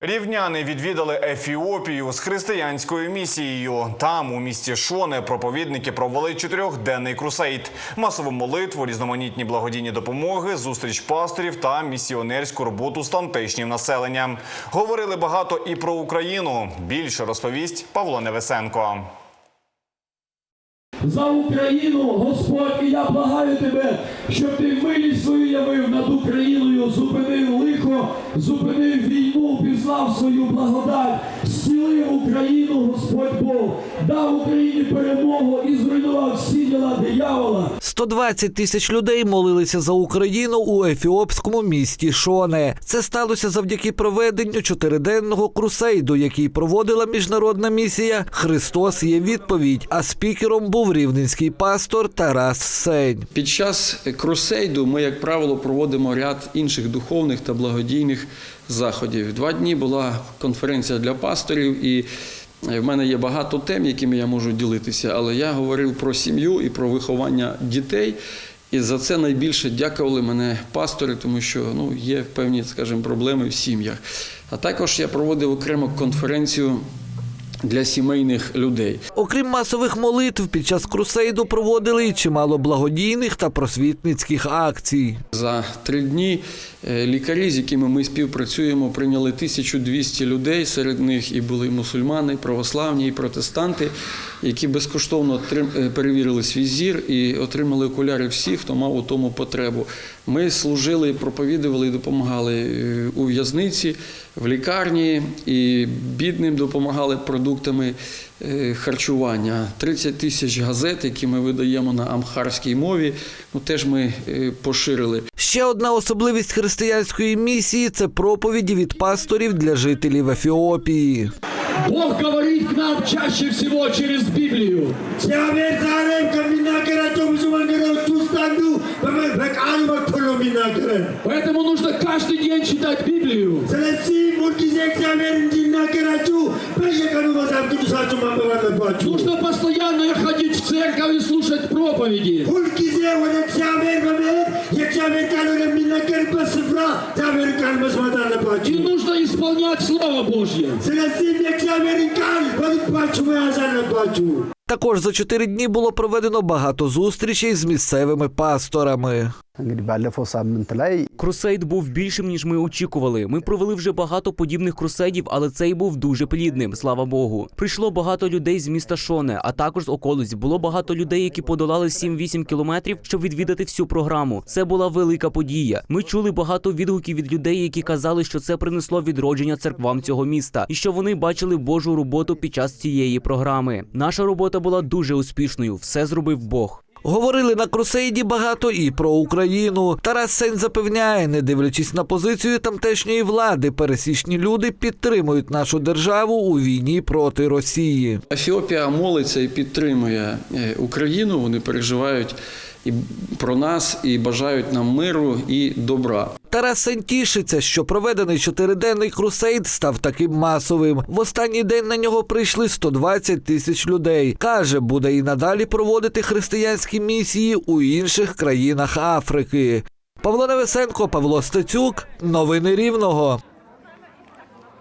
Рівняни відвідали Ефіопію з християнською місією. Там, у місті Шоне, проповідники провели чотирьохденний крусейд, масову молитву, різноманітні благодійні допомоги, зустріч пасторів та місіонерську роботу з тамтешнім населенням. Говорили багато і про Україну. Більше розповість Павло Невесенко. За Україну, Господь, і я благаю тебе, щоб ти милість свою явив над Україною, зупинив зупинив війну, пізнав свою благодать, зцілив Україну, Господь Бог, дав Україні перемогу і зруйнував всі діла диявола. 120 тисяч людей молилися за Україну у ефіопському місті Шоне. Це сталося завдяки проведенню чотириденного крусейду, який проводила міжнародна місія Христос є відповідь. А спікером був рівненський пастор Тарас Сень. Під час крусейду ми, як правило, проводимо ряд інших духовних та благодійних заходів. Два дні була конференція для пасторів, і в мене є багато тем, якими я можу ділитися, але я говорив про сім'ю і про виховання дітей. І за це найбільше дякували мене пастори, тому що ну, є певні, скажімо, проблеми в сім'ях. А також я проводив окремо конференцію для сімейних людей. Окрім масових молитв, під час крусейду проводили й чимало благодійних та просвітницьких акцій. За три дні е, лікарі, з якими ми співпрацюємо, прийняли 1200 людей. Серед них і були мусульмани, і православні, і протестанти, які безкоштовно е, перевірили свій зір і отримали окуляри всі, хто мав у тому потребу. Ми служили, проповідували і допомагали е, у в'язниці, в лікарні, і бідним допомагали продуктами е, харчування. 30 тисяч газет, які ми видаємо на амхарській мові, ну теж ми е, поширили. Ще одна особливість християнської місії це проповіді від пасторів для жителів Ефіопії. Бог говорит к нам чаще всего через Библию. Поэтому нужно каждый день читать Библию. Нужно постоянно ходить в церковь и слушать проповеди. И нужно исполнять Слово Божье. Також за чотири дні було проведено багато зустрічей з місцевими пасторами. Крусейд був більшим ніж ми очікували. Ми провели вже багато подібних крусейдів, але цей був дуже плідним. Слава Богу. Прийшло багато людей з міста Шоне, а також з околиць. Було багато людей, які подолали 7-8 кілометрів, щоб відвідати всю програму. Це була велика подія. Ми чули багато відгуків від людей, які казали, що це принесло відродження церквам цього міста, і що вони бачили Божу роботу під час цієї програми. Наша робота була дуже успішною. Все зробив Бог. Говорили на крусейді багато і про Україну. Тарас Сень запевняє, не дивлячись на позицію тамтешньої влади, пересічні люди підтримують нашу державу у війні проти Росії. Ефіопія молиться і підтримує е, Україну. Вони переживають і про нас, і бажають нам миру і добра. Тарас Сень тішиться, що проведений чотириденний крусейд став таким масовим. В останній день на нього прийшли 120 тисяч людей. Каже, буде і надалі проводити християнські місії у інших країнах Африки. Павло Невесенко, Павло Стецюк. Новини Рівного.